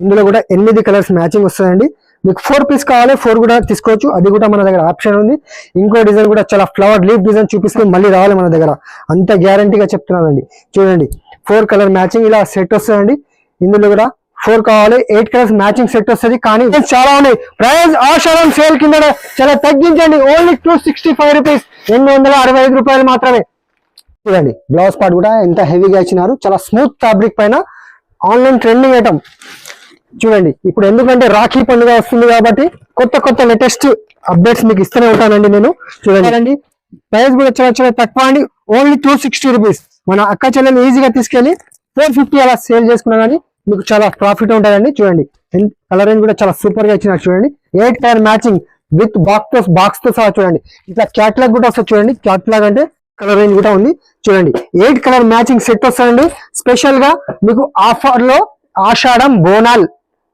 ఇందులో కూడా ఎనిమిది కలర్స్ మ్యాచింగ్ వస్తుందండి మీకు ఫోర్ పీస్ కావాలి ఫోర్ కూడా తీసుకోవచ్చు. అది కూడా మన దగ్గర ఆప్షన్ ఉంది. ఇంకో డిజైన్ కూడా చాలా ఫ్లవర్ లీఫ్ డిజైన్ చూపిస్తే మళ్ళీ రావాలి మన దగ్గర. అంత గ్యారంటీగా చెప్తున్నానండి. చూడండి ఫోర్ కలర్ మ్యాచింగ్ ఇలా సెట్ వస్తుందండి ఇందులో కూడా ఫోర్ కావాలి ఎయిట్ కలర్స్ మ్యాచింగ్ సెట్ వస్తుంది. కానీ చాలా ఉన్నాయి. ప్రైస్ ఆషాఢం సేల్ కింద చాలా తగ్గించండి. Only two sixty five rupees. ఎనిమిది వందల అరవై ఐదు రూపాయలు మాత్రమే. చూడండి బ్లౌజ్ పార్ట్ కూడా ఎంత హెవీగా ఇచ్చినారు. చాలా స్మూత్ ఫ్యాబ్రిక్ పైన ఆన్లైన్ ట్రెండింగ్ ఐటమ్. చూడండి ఇప్పుడు ఎందుకంటే రాఖీ పండుగ వస్తుంది కాబట్టి కొత్త కొత్త లేటెస్ట్ అప్డేట్స్ మీకు ఇస్తూనే ఉంటానండి నేను. చూడండి. ప్రైస్ కూడా చాలా చాలా తక్కువ అండి. ఓన్లీ టూ సిక్స్టీ రూపీస్ మన అక్క చెల్లెలు ఈజీగా తీసుకెళ్ళి ఫోర్ ఫిఫ్టీ అలా సేల్ చేసుకున్నా కానీ మీకు చాలా ప్రాఫిట్ ఉంటుందండి. చూడండి. కలర్ రేంజ్ కూడా చాలా సూపర్గా ఇచ్చినారు చూడండి. Eight colour matching with box బాక్స్తో సహా చూడండి. ఇట్లా క్యాట్లాగ్ కూడా వస్తుంది చూడండి. క్యాట్లాగ్ అంటే కలర్ రేంజ్ కూడా ఉంది. చూడండి. ఎయిట్ కలర్ మ్యాచింగ్ సెట్ వస్తుందండి. స్పెషల్గా మీకు ఆఫర్లో ఆషాఢం బోనాల్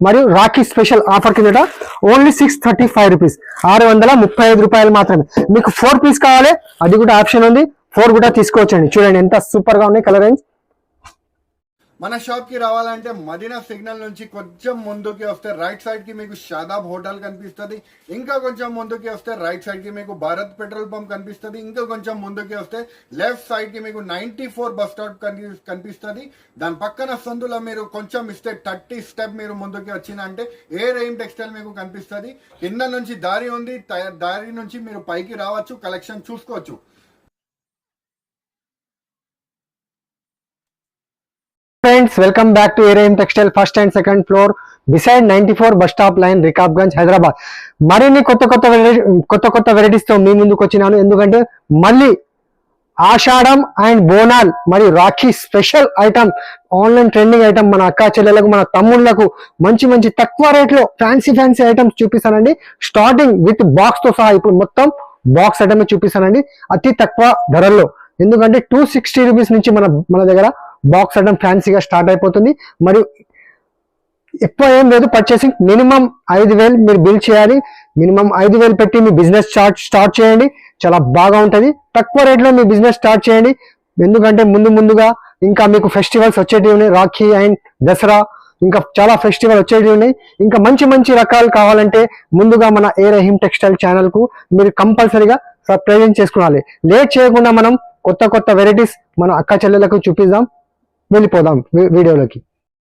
మరియు రాఖీ స్పెషల్ ఆఫర్ కిందట only six thirty five rupees ఆరు వందల ముప్పై ఐదు రూపాయలు మాత్రమే. మీకు ఫోర్ పీస్ కావాలి అది కూడా ఆప్షన్ ఉంది. ఫోర్ కూడా తీసుకోవచ్చండి. చూడండి ఎంత సూపర్గా ఉన్నాయి కలర్ రేంజ్ మన షాప్కి రావాలంటే మదీనా సిగ్నల్ నుంచి కొంచెం ముందుకి వస్తే రైట్ సైడ్కి మీకు షాదాబ్ హోటల్ కనిపిస్తుంది. ఇంకా కొంచెం ముందుకి వస్తే రైట్ సైడ్కి మీకు భారత్ పెట్రోల్ పంప్ కనిపిస్తుంది. ఇంకా కొంచెం ముందుకి వస్తే లెఫ్ట్ సైడ్కి మీకు నైన్టీ ఫోర్ బస్ స్టాప్ కనిపిస్తుంది. దాని పక్కన సందులో మీరు కొంచెం ఇస్తే థర్టీ స్టెప్ మీరు ముందుకి వచ్చినంటే ఏ రెయిన్ టెక్స్టైల్ మీకు కనిపిస్తుంది. కింద నుంచి దారి ఉంది దారి నుంచి మీరు పైకి రావచ్చు కలెక్షన్ చూసుకోవచ్చు. Friends welcome back to ARM textile first and second floor beside ninety four bus stop line Rikabganj Hyderabad మరిన్ని కొత్త కొత్త కొత్త కొత్త వెరైటీస్తో మీ ముందుకు వచ్చినాను. ఎందుకంటే మళ్ళీ ఆషాఢం అండ్ బోనాల్ మరియు Rakhi special item online trending item మన అక్క చెల్లెలకు మన తమ్ముళ్ళకు మంచి మంచి తక్కువ రేట్లో ఫ్యాన్సీ ఫ్యాన్సీ ఐటమ్స్ చూపిస్తానండి. స్టార్టింగ్ విత్ బాక్స్తో సహా ఇప్పుడు మొత్తం బాక్స్ ఐటమ్ చూపిస్తానండి. అతి తక్కువ ధరల్లో. ఎందుకంటే టూ సిక్స్టీ రూపీస్ నుంచి మన మన దగ్గర బాక్స్ ఐటమ్ ఫ్యాన్సీగా స్టార్ట్ అయిపోతుంది. మరియు ఎక్కువ ఏం లేదు పర్చేసింగ్ మినిమం ఐదు వేలు మీరు బిల్ చేయాలి. మినిమం ఐదు వేలు పెట్టి మీ బిజినెస్ స్టార్ట్ స్టార్ట్ చేయండి. చాలా బాగా ఉంటుంది. తక్కువ రేట్లో మీ బిజినెస్ స్టార్ట్ చేయండి. ఎందుకంటే ముందు ముందుగా ఇంకా మీకు ఫెస్టివల్స్ వచ్చేటివి ఉన్నాయి. రాఖీ అండ్ దసరా ఇంకా చాలా ఫెస్టివల్ వచ్చేటివి ఉన్నాయి. ఇంకా మంచి మంచి రకాలు కావాలంటే ముందుగా మన ఏ రహీం టెక్స్టైల్ ఛానల్కు మీరు కంపల్సరీగా సబ్స్క్రైబ్ చేసుకోవాలి లేట్ చేయకుండా మనం కొత్త కొత్త వెరైటీస్ మన అక్క చెల్లెలకు చూపిద్దాం. వెళ్ళిపోదాం వీడియోలోకి.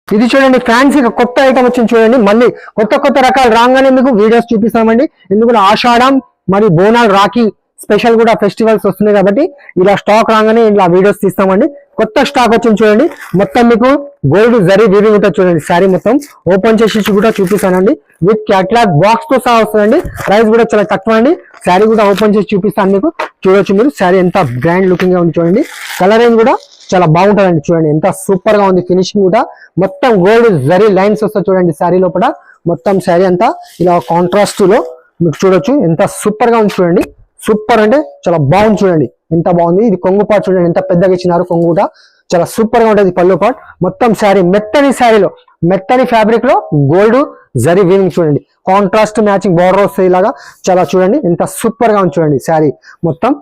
ఇది చూడండి ఫ్యాన్సీ కొత్త ఐటమ్ వచ్చింది చూడండి. మళ్ళీ కొత్త కొత్త రకాలు రాగానే మీకు వీడియోస్ చూపిస్తామండి. ఎందుకంటే ఆషాఢం మరియు బోనాల్ రాఖీ స్పెషల్ కూడా ఫెస్టివల్స్ వస్తున్నాయి కాబట్టి ఇలా స్టాక్ రాగానే ఇలా వీడియోస్ తీస్తామండి. కొత్త స్టాక్ వచ్చింది చూడండి. మొత్తం మీకు గోల్డ్ జరీ వీవింగ్ ఉంటుంది చూడండి. శారీ మొత్తం ఓపెన్ చేసి కూడా చూపిస్తానండి. విత్ క్యాట్లాగ్ బాక్స్తో సహా వస్తుందండి. ప్రైస్ కూడా చాలా తక్కువ అండి. శారీ కూడా ఓపెన్ చేసి చూపిస్తాను మీకు. చూడొచ్చు మీరు. శారీ ఎంత గ్రాండ్ లుకింగ్గా ఉంది చూడండి. కలర్ రేంజ్ కూడా చాలా బాగుంటుందండి చూడండి. ఎంత సూపర్గా ఉంది ఫినిషింగ్ కూడా. మొత్తం గోల్డ్ జరీ లైన్స్ వస్తాయి చూడండి శారీ లోపల. మొత్తం శారీ అంతా ఇలా కాంట్రాస్ట్లో మీకు చూడొచ్చు. ఎంత సూపర్గా ఉంది చూడండి. సూపర్ అంటే చాలా బాగుంది చూడండి. ఎంత బాగుంది. ఇది కొంగు పాటు చూడండి. ఎంత పెద్దగా ఇచ్చినారు కొంగు కూడా. చాలా సూపర్గా ఉంటుంది పళ్ళు పాట్ మొత్తం శారీ మెత్తని శారీలో మెత్తని ఫ్యాబ్రిక్లో గోల్డ్ జరీ వీవింగ్ చూడండి. కాంట్రాస్ట్ మ్యాచింగ్ బార్డర్ వస్తాయి ఇలాగా. చాలా చూడండి. ఎంత సూపర్గా ఉంది చూడండి శారీ. మొత్తం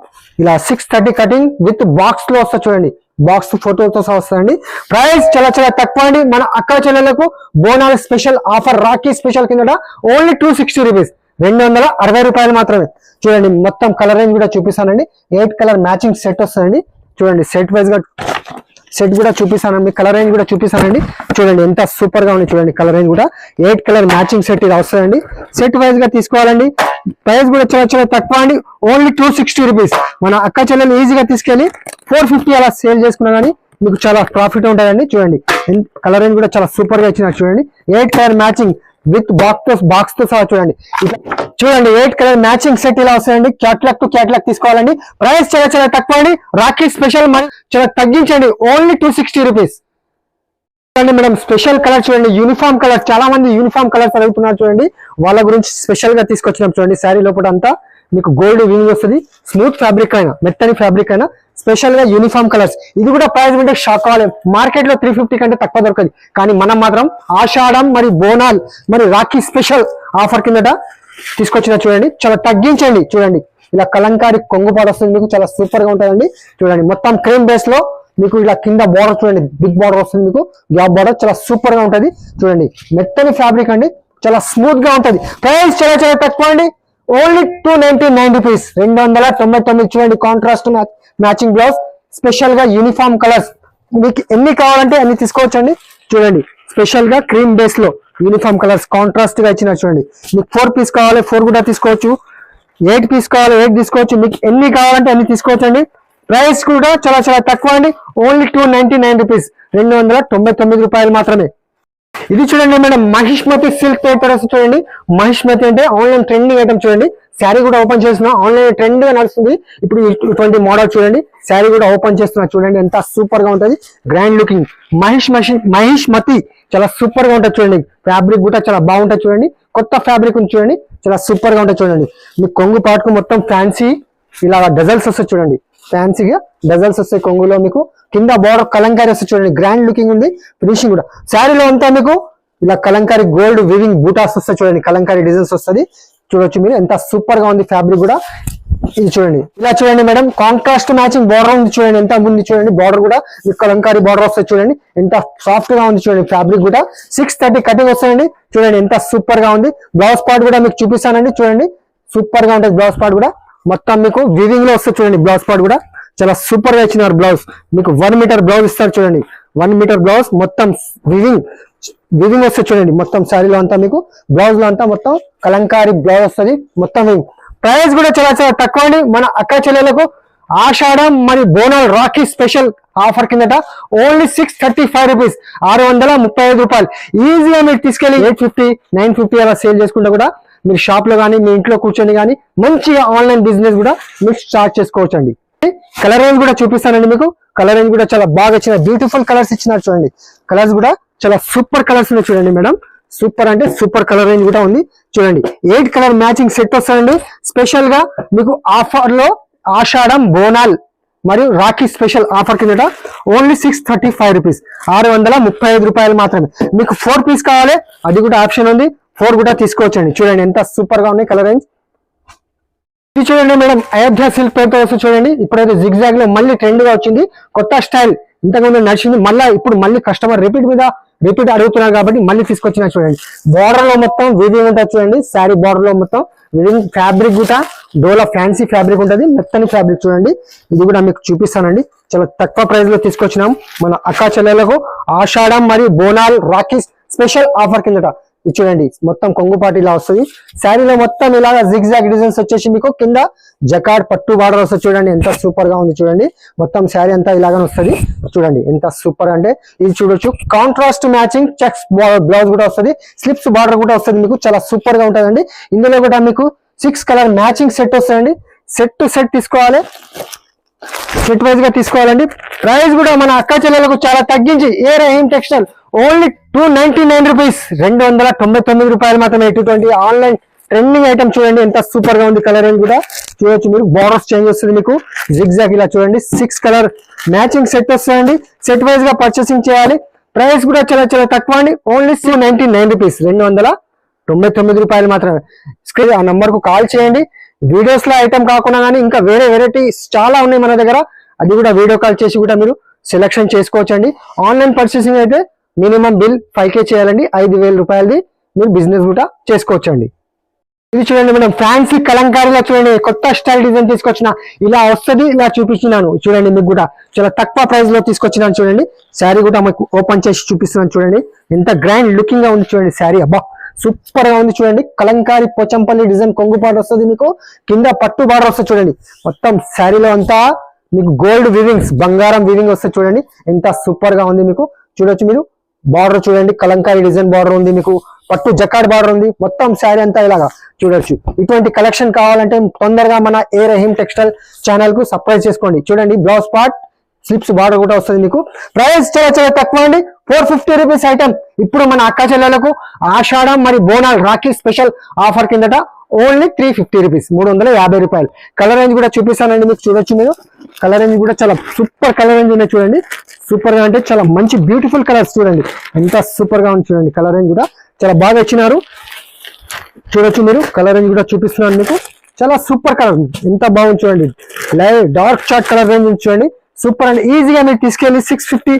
ఇలా సిక్స్ థర్టీ కటింగ్ విత్ బాక్స్లో వస్తా చూడండి. బాక్స్ ఫోటోతో సహా వస్తుందండి. ప్రైస్ చాలా చాలా తక్కువ అండి. మన అక్క చెల్లెలకు Bonala special offer Rakhi special కింద ఓన్లీ టూ సిక్స్టీ రూపీస్ రెండు వందల అరవై రూపాయలు మాత్రమే. చూడండి మొత్తం కలర్ రేంజ్ కూడా చూపిస్తానండి. ఎయిట్ కలర్ మ్యాచింగ్ సెట్ వస్తుందండి. చూడండి సెట్ వైజ్గా సెట్ కూడా చూపిస్తానండి కలర్ రేంజ్ కూడా చూపిస్తానండి. చూడండి ఎంత సూపర్గా ఉంది చూడండి కలర్ రేంజ్ కూడా. ఎయిట్ కలర్ మ్యాచింగ్ సెట్ ఇది వస్తుందండి. సెట్ వైజ్గా తీసుకోవాలండి. ప్రైస్ కూడా చాలా చాలా తక్కువ అండి. ఓన్లీ టూ సిక్స్టీ రూపీస్ మన అక్క చెల్లెలు ఈజీగా తీసుకెళ్ళి ఫోర్ ఫిఫ్టీ అలా సేల్ చేసుకున్నా కానీ మీకు చాలా ప్రాఫిట్ ఉంటుందండి. చూడండి కలర్ రేంజ్ కూడా చాలా సూపర్గా ఇచ్చినారు చూడండి. ఎయిట్ కలర్ మ్యాచింగ్ విత్ బాక్స్తో బాక్స్తో సహా చూడండి. చూడండి ఎయిట్ కలర్ మ్యాచింగ్ సెట్ ఇలా వస్తాయండి. క్యాట్లాక్ టు క్యాట్లాక్ తీసుకోవాలండి. ప్రైస్ చాలా చాలా తక్కువ అండి. రాకెట్ స్పెషల్ చాలా తగ్గించండి. ఓన్లీ టూ సిక్స్టీ రూపీస్ చూడండి మేడం స్పెషల్ కలర్ చూడండి. యూనిఫామ్ కలర్ చాలా మంది యూనిఫామ్ కలర్స్ అడుగుతున్నారు చూడండి. వాళ్ళ గురించి స్పెషల్గా తీసుకొచ్చినాం చూడండి. శారీ లోపల అంతా. మీకు గోల్డ్ వింగ్ వస్తుంది. స్మూత్ ఫ్యాబ్రిక్ అయినా మెత్తని ఫ్యాబ్రిక్ అయినా స్పెషల్గా యూనిఫామ్ కలర్స్ ఇది కూడా ప్రైస్ ఉంటే షాక్ అవ్వాలి మార్కెట్లో త్రీ ఫిఫ్టీ కంటే తక్కువ దొరకదు. కానీ మనం మాత్రం ఆషాఢం మరి బోనాల్ మరి రాఖీ స్పెషల్ ఆఫర్ కిందట తీసుకొచ్చిన చూడండి. చాలా తగ్గించండి. చూడండి. ఇలా కలంకారి కొంగుపాటు వస్తుంది మీకు. చాలా సూపర్గా ఉంటుందండి. చూడండి. మొత్తం క్రీమ్ బేస్లో మీకు ఇలా కింద బోర్డర్ చూడండి. బిగ్ బోర్డర్ వస్తుంది మీకు. గ్యాప్ బోర్డర్ చాలా సూపర్గా ఉంటుంది. చూడండి. మెత్తని ఫ్యాబ్రిక్ అండి. చాలా స్మూత్గా ఉంటుంది. ప్రైస్ చాలా చాలా తక్కువ అండి. Only two ninety nine rupees రెండు వందల తొంభై తొమ్మిది చూడండి కాంట్రాస్ట్ మ్యాచింగ్ బ్లౌజ్ స్పెషల్గా యూనిఫామ్ కలర్స్ మీకు ఎన్ని కావాలంటే అన్ని తీసుకోవచ్చండి? చూడండి. స్పెషల్గా క్రీమ్ బేస్లో యూనిఫామ్ కలర్స్ కాంట్రాస్ట్గా ఇచ్చిన చూడండి. మీకు ఫోర్ పీస్ కావాలి ఫోర్ కూడా తీసుకోవచ్చు. ఎయిట్ పీస్ కావాలి ఎయిట్ తీసుకోవచ్చు. మీకు ఎన్ని కావాలంటే అన్ని తీసుకోవచ్చు అండి ప్రైస్ కూడా చాలా చాలా తక్కువ అండి. Only two ninety nine rupees రెండు వందల తొంభై తొమ్మిది రూపాయలు మాత్రమే. ఇది చూడండి మేడం మహిష్మతి సిల్క్ పేపర్ చూడండి. మహిష్మతి అంటే ఆన్లైన్ ట్రెండింగ్ ఐటమ్ చూడండి. శారీ కూడా ఓపెన్ చేస్తున్నా. ఆన్లైన్ ట్రెండ్గా నడుస్తుంది. ఇప్పుడు ఇటువంటి మోడల్ చూడండి. శారీ కూడా ఓపెన్ చేస్తున్నా. చూడండి ఎంత సూపర్గా ఉంటది. గ్రాండ్ లుకింగ్ మహిష్ మషి మతి చాలా సూపర్గా ఉంటుంది చూడండి. ఫ్యాబ్రిక్ కూడా చాలా బాగుంటుంది చూడండి. కొత్త ఫ్యాబ్రిక్ ఉంది చూడండి. చాలా సూపర్గా ఉంటుంది చూడండి. మీ కొంగు పాటుకు మొత్తం ఫ్యాన్సీ ఇలా డజల్స్ వస్తాయి చూడండి. ఫ్యాన్సీగా డజల్స్ వస్తాయి కొంగులో మీకు కింద బోర్డర్ కలంకారీ వస్తుంది చూడండి. గ్రాండ్ లుకింగ్ ఉంది. ఫినిషింగ్ కూడా. శారీలో అంతా మీకు ఇలా కలంకారీ గోల్డ్ వివింగ్ బూటాస్ వస్తాయి చూడండి. కలంకారీ డిజైన్స్ వస్తుంది. చూడొచ్చు మీరు. ఎంత సూపర్గా ఉంది ఫ్యాబ్రిక్ కూడా. ఇది చూడండి. ఇలా చూడండి మేడం కాంట్రాస్ట్ మ్యాచింగ్ బార్డర్ ఉంది చూడండి. ఎంత ఉంది చూడండి. బార్డర్ కూడా మీకు కలంకారీ బార్డర్ వస్తుంది చూడండి. ఎంత సాఫ్ట్గా ఉంది చూడండి ఫ్యాబ్రిక్ కూడా. సిక్స్ థర్టీ కటింగ్ వస్తాయండి చూడండి. ఎంత సూపర్గా ఉంది. బ్లౌజ్ పార్ట్ కూడా మీకు చూపిస్తానండి. చూడండి. సూపర్గా ఉంటుంది బ్లౌజ్ పార్ట్ కూడా. మొత్తం మీకు వివింగ్లో వస్తుంది చూడండి బ్లౌజ్ పార్ట్ కూడా. చాలా సూపర్గా ఇచ్చినారు బ్లౌజ్ మీకు వన్ మీటర్ బ్లౌజ్ ఇస్తారు చూడండి. వన్ మీటర్ బ్లౌజ్ మొత్తం వివింగ్ వివింగ్ వస్తుంది చూడండి. మొత్తం శారీలో అంతా మీకు బ్లౌజ్లో అంతా మొత్తం కలంకారీ బ్లౌజ్ వస్తుంది. మొత్తం ప్రైస్ కూడా చాలా చాలా తక్కువ అండి. మన అక్క చెల్లెలకు ఆషాఢం మరి బోనాల్ రాఖీ స్పెషల్ ఆఫర్ కిందట only six thirty five rupees ఆరు వందల ముప్పై ఐదు రూపాయలు. ఈజీగా మీరు తీసుకెళ్ళి ఎయిట్ ఫిఫ్టీ నైన్ ఫిఫ్టీ అలా సేల్ చేసుకుంటే కూడా మీరు షాప్లో కానీ మీ ఇంట్లో కూర్చొని కానీ మంచిగా ఆన్లైన్ బిజినెస్ కూడా మీరు స్టార్ట్ చేసుకోవచ్చు అండి కలర్ రేంజ్ కూడా చూపిస్తానండి మీకు. కలర్ రేంజ్ కూడా చాలా బాగా ఇచ్చిన బ్యూటిఫుల్ కలర్స్ ఇచ్చినారు చూడండి. కలర్స్ కూడా చాలా సూపర్ కలర్స్ ఉన్నాయి చూడండి మేడం. సూపర్ అంటే సూపర్ కలర్ రేంజ్ కూడా ఉంది చూడండి. ఎయిట్ కలర్ మ్యాచింగ్ సెట్ వస్తుందండి. స్పెషల్గా మీకు ఆఫర్లో ఆషాఢం బోనాల్ మరియు రాఖీ స్పెషల్ ఆఫర్ కిందట only six thirty five rupees ఆరు వందల ముప్పై ఐదు రూపాయలు మాత్రమే. మీకు ఫోర్ పీస్ కావాలి అది కూడా ఆప్షన్ ఉంది. ఫోర్ కూడా తీసుకోవచ్చండి. చూడండి ఎంత సూపర్గా ఉన్నాయి కలర్ రేంజ్ ఇది చూడండి మేడం అయోధ్య సిల్క్ పేపర్ వస్తుంది చూడండి. ఇప్పుడైతే జిగ్జాగ్లో మళ్ళీ ట్రెండ్గా వచ్చింది. కొత్త స్టైల్ ఇంతకుముందు నడిచింది. మళ్ళీ ఇప్పుడు మళ్ళీ కస్టమర్ రిపీట్ మీద రిపీట్ అడుగుతున్నారు కాబట్టి మళ్ళీ తీసుకొచ్చిన చూడండి. బార్డర్లో మొత్తం వివింగ్ ఉంటుంది చూడండి. శారీ బార్డర్లో మొత్తం వివింగ్ ఫ్యాబ్రిక్ కూడా డోలా ఫ్యాన్సీ ఫ్యాబ్రిక్ ఉంటుంది. మెత్తని ఫ్యాబ్రిక్ చూడండి. ఇది కూడా మీకు చూపిస్తానండి. చాలా తక్కువ ప్రైస్లో తీసుకొచ్చినాం. మన అక్కా చెల్లెలకు ఆషాఢం మరియు బోనాల్ రాఖీ స్పెషల్ ఆఫర్ కిందట. ఇది చూడండి మొత్తం కొంగుపాటి ఇలా వస్తుంది. శారీలో మొత్తం ఇలాగా జిగ్జాగ్ డిజైన్స్ వచ్చేసి మీకు కింద జకాడ్ పట్టు బార్డర్ వస్తుంది చూడండి ఎంత సూపర్గా ఉంది చూడండి. మొత్తం శారీ అంతా ఇలాగనే వస్తుంది. చూడండి ఎంత సూపర్ అంటే ఇది చూడొచ్చు. కాంట్రాస్ట్ మ్యాచింగ్ చెక్స్ బ్లౌజ్ కూడా వస్తుంది. స్లిప్స్ బార్డర్ కూడా వస్తుంది మీకు చాలా సూపర్గా ఉంటుందండి. ఇందులో కూడా మీకు సిక్స్ కలర్ మ్యాచింగ్ సెట్ వస్తుందండి. సెట్ టు సెట్ తీసుకోవాలి. సెట్ వైజ్గా తీసుకోవాలండి. ప్రైస్ కూడా మన అక్క చెల్లెలకు చాలా తగ్గించి A Rahim textile only two ninety nine rupees రెండు వందల తొంభై తొమ్మిది రూపాయలు మాత్రమే. Two twenty online trending item చూడండి. ఎంత సూపర్గా ఉంది కలర్ అని కూడా చూడొచ్చు మీరు. బోర్డర్స్ చేంజ్ వస్తుంది మీకు. జిగ్జాగ్ ఇలా చూడండి. సిక్స్ కలర్ మ్యాచింగ్ సెట్ వస్తుందండి. సెట్ వైజ్గా పర్చేసింగ్ చేయాలి. ప్రైస్ కూడా చాలా చాలా తక్కువ అండి. Only two ninety nine rupees రెండు వందల తొంభై తొమ్మిది రూపాయలు మాత్రమే. స్క్రీన్ ఆ నంబర్కు కాల్ చేయండి. వీడియోస్లో ఐటమ్ కాకుండా కానీ ఇంకా వేరే వెరైటీస్ చాలా ఉన్నాయి మన దగ్గర. అది కూడా వీడియో కాల్ చేసి కూడా మీరు సెలెక్షన్ చేసుకోవచ్చండి. ఆన్లైన్ పర్చేసింగ్ అయితే మినిమం బిల్ ఫైవ్ కే చేయాలండి ఐదు వేల రూపాయలది మీరు బిజినెస్ కూడా చేసుకోవచ్చండి. ఇది చూడండి మేడం ఫ్యాన్సీ కలంకారీలో చూడండి కొత్త స్టైల్ డిజైన్ తీసుకొచ్చిన ఇలా వస్తుంది ఇలా చూపిస్తున్నాను. చూడండి మీకు కూడా చాలా తక్కువ ప్రైస్లో తీసుకొచ్చినాను చూడండి. శారీ కూడా మీకు ఓపెన్ చేసి చూపిస్తున్నాను చూడండి. ఎంత గ్రాండ్ లుకింగ్గా ఉంది చూడండి శారీ అబ్బా! సూపర్గా ఉంది చూడండి. కలంకారీ పోచంపల్లి డిజైన్ కొంగు కొంగుపాటు వస్తుంది మీకు కింద పట్టు బార్డర్ వస్తుంది చూడండి. మొత్తం శారీలో అంతా మీకు గోల్డ్ వివింగ్స్ బంగారం వివింగ్ వస్తుంది చూడండి. ఎంత సూపర్గా ఉంది మీకు. చూడొచ్చు మీరు. బార్డర్ చూడండి కలంకారీ డిజైన్ బార్డర్ ఉంది మీకు. పట్టు జకాడ్ బార్డర్ ఉంది. మొత్తం శారీ అంతా ఇలాగా చూడొచ్చు. ఇటువంటి కలెక్షన్ కావాలంటే తొందరగా మన ఏ రహీం టెక్స్టైల్ ఛానల్కు సబ్స్క్రైబ్ చేసుకోండి. చూడండి బ్లౌజ్ పార్ట్ స్లిప్స్ బార్డర్ కూడా వస్తుంది మీకు. ప్రైస్ చాలా చాలా తక్కువ అండి. ఫోర్ ఫిఫ్టీ రూపీస్ ఐటమ్ ఇప్పుడు మన అక్క చెల్లెలకు ఆషాఢం మరి బోనాల్ రాఖీ స్పెషల్ ఆఫర్ కిందట ఓన్లీ త్రీ ఫిఫ్టీ రూపీస్ మూడు వందల యాభై రూపాయలు. కలర్ రేంజ్ కూడా చూపిస్తానండి మీకు. చూడొచ్చు మీరు. కలర్ రేంజ్ కూడా చాలా సూపర్ కలర్ రేంజ్ ఉన్నాయి చూడండి. సూపర్గా అంటే చాలా మంచి బ్యూటిఫుల్ కలర్స్ చూడండి. ఎంత సూపర్గా ఉంది చూడండి. కలర్ రేంజ్ కూడా చాలా బాగా ఇచ్చినారు. చూడొచ్చు మీరు. కలర్ రేంజ్ కూడా చూపిస్తున్నాను మీకు. చాలా సూపర్ కలర్ ఎంత బాగుంది చూడండి. Live dark chat colour range చూడండి. సూపర్ అండి ఈజీగా మీరు తీసుకెళ్ళి సిక్స్ ఫిఫ్టీ